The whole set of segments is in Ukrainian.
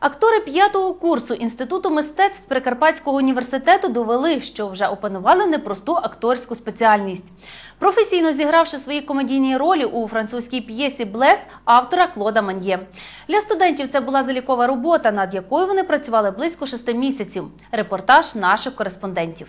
Актори п'ятого курсу Інституту мистецтв Прикарпатського університету довели, що вже опанували непросту акторську спеціальність. Професійно зігравши свої комедійні ролі у французькій п'єсі Блес автора Клода Ман'є. Для студентів це була залікова робота, над якою вони працювали близько шести місяців. Репортаж наших кореспондентів.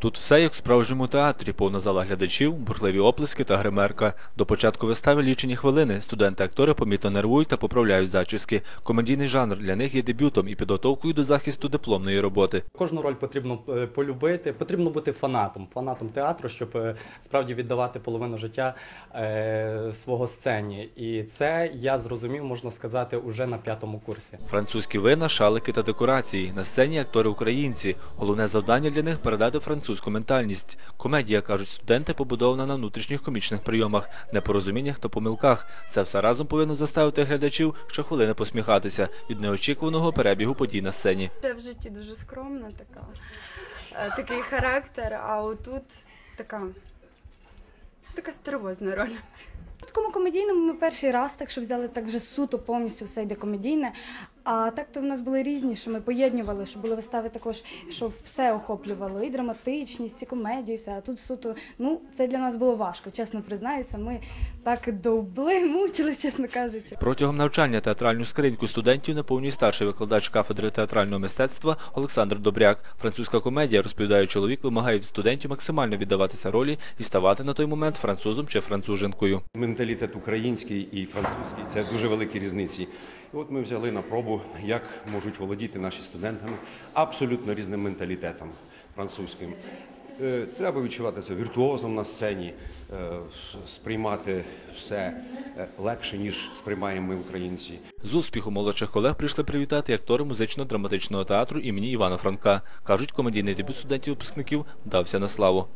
Тут все як в справжньому театрі, повна зала глядачів, бурхливі оплески та гримерка. До початку вистави лічені хвилини. Студенти-актори помітно нервують та поправляють зачіски. Комедійний жанр для них є дебютом і підготовкою до захисту дипломної роботи. Кожну роль потрібно е, полюбити, потрібно бути фанатом, фанатом театру, щоб е, справді віддавати половину життя е, свого сцені. І це я зрозумів, можна сказати, уже на п'ятому курсі. Французькі вина, шалики та декорації. На сцені актори українці. Головне завдання для них передати французьку ментальність. Комедія, кажуть студенти, побудована на внутрішніх комічних прийомах, непорозуміннях та помилках. Це все разом повинно заставити глядачів щохвилини посміхатися від неочікуваного перебігу подій на сцені. Я в житті дуже скромна така, е, такий характер, а отут така, така стервозна роль. В такому комедійному ми перший раз, так що взяли так вже суто повністю все йде комедійне. А так то в нас були різні, що ми поєднували, що були вистави також, щоб все охоплювало, і драматичність, і комедію, і все. А тут суто, ну це для нас було важко, чесно признаюся. Ми так довбли, мучились, чесно кажучи. Протягом навчання театральну скриньку студентів наповнює старший викладач кафедри театрального мистецтва Олександр Добряк. Французька комедія, розповідає чоловік, вимагає від студентів максимально віддаватися ролі і ставати на той момент французом чи француженкою. Менталітет український і французький це дуже великі різниці. І от ми взяли на пробу, як можуть володіти наші студентами абсолютно різним менталітетом французьким. Е, Треба відчувати це віртуозом на сцені, е, сприймати все е, легше, ніж сприймаємо ми українці. З успіху молодших колег прийшли привітати актори музично-драматичного театру імені Івана Франка. Кажуть, комедійний дебют студентів-випускників вдався на славу.